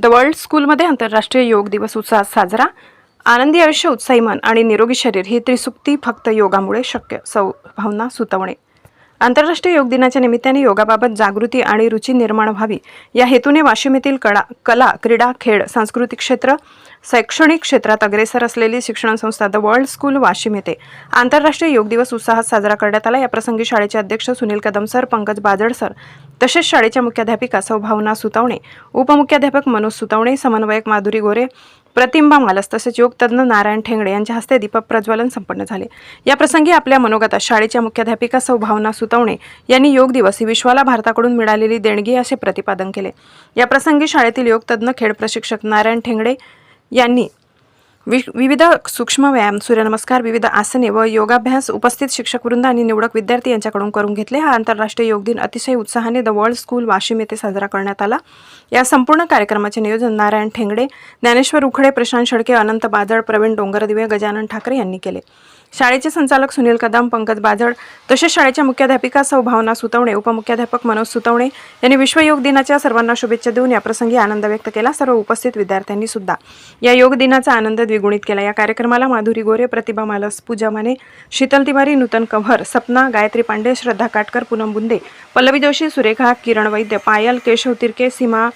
The world स्कूलमध्ये आंतरराष्ट्रीय योग दिवस उत्साहात साजरा. आनंदी आयुष्य उत्साही मन आणि निरोगी शरीर ही त्रिसुक्ती फक्त योगामुळे शक्य. सौ भावना सुतवणे. आंतरराष्ट्रीय योग दिनाच्या निमित्ताने योगाबाबत जागृती आणि रुची निर्माण व्हावी. या हेतूने वाशिम येथील कला कला क्रीडा खेळ सांस्कृतिक क्षेत्र शैक्षणिक क्षेत्रात अग्रेसर असलेली शिक्षण संस्था द वर्ल्ड स्कूल वाशिम येथे आंतरराष्ट्रीय योग दिवस उत्साहात साजरा करण्यात आला. या प्रसंगी शाळेचे अध्यक्ष सुनील कदम सर पंकज बाजड सर तसेच शाळेच्या मुख्याध्यापिका सौभावना सुतवणे उपमुख्याध्यापक मनोज सुतवणे समन्वयक माधुरी गोरे प्रतिंबा मालस तसेच योगतज्ञ नारायण ठेंगडे यांच्या हस्ते दीपक प्रज्वलन संपन्न झाले. या प्रसंगी आपल्या मनोगतात शाळेच्या मुख्याध्यापिका सौ भावना सुतवणे यांनी योग दिवस ही विश्वाला भारताकडून मिळालेली देणगी असे प्रतिपादन केले. या प्रसंगी शाळेतील योगतज्ञ खेळ प्रशिक्षक नारायण ठेंगडे यांनी वि विविध सूक्ष्म व्यायाम सूर्यनमस्कार विविध आसने व योगाभ्यास उपस्थित शिक्षकवृंद आणि निवडक विद्यार्थी यांच्याकडून करून घेतले. हा आंतरराष्ट्रीय योग दिन अतिशय उत्साहाने द वर्ल्ड स्कूल वाशिम येथे साजरा करण्यात आला. या संपूर्ण कार्यक्रमाचे नियोजन नारायण ठेंगडे ज्ञानेश्वर उखडे प्रशांत शेळके अनंत बादळ प्रवीण डोंगरदिवे गजानन ठाकरे यांनी केले. शाळेचे संचालक सुनील कदम पंकज बाजड तसेच शाळेच्या मुख्याध्यापिका सौ भावना सुतवणे उपमुख्याध्यापक मनोज सुतवणे यांनी विश्वयोग दिनाच्या सर्वांना शुभेच्छा देऊन या प्रसंगी आनंद व्यक्त केला. सर्व उपस्थित विद्यार्थ्यांनी सुद्धा या योग दिनाचा आनंद द्विगुणित केला. या कार्यक्रमाला माधुरी गोरे प्रतिभा मालस पूजा माने शीतल तिवारी नूतन कंवर सपना गायत्री पांडे श्रद्धा काटकर पूनम बुंदे पल्लवी जोशी सुरेखा किरण वैद्य पायल केशव तिरके सीमा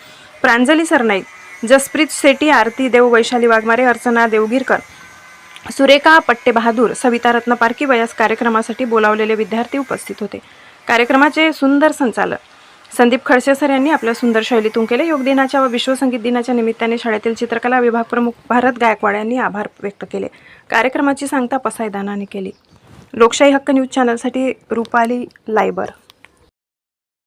प्रांजली सरनाईक जसप्रीत शेटी आरती देव वैशाली वाघमारे अर्चना देवगिरकर सुरेखा पट्टे बहादूर सविता रत्न पारखी वयास कार्यक्रमासाठी बोलावलेले विद्यार्थी उपस्थित होते. कार्यक्रमाचे सुंदर संचालक संदीप खडसे सर यांनी आपल्या सुंदर शैलीतून केले. योग दिनाच्या व विश्व संगीत दिनाच्या निमित्ताने शाळेतील चित्रकला विभाग प्रमुख भारत गायकवाड यांनी आभार व्यक्त केले. कार्यक्रमाची सांगता पसायदानाने केली. लोकशाही हक्क न्यूज चॅनलसाठी रुपाली लायबर.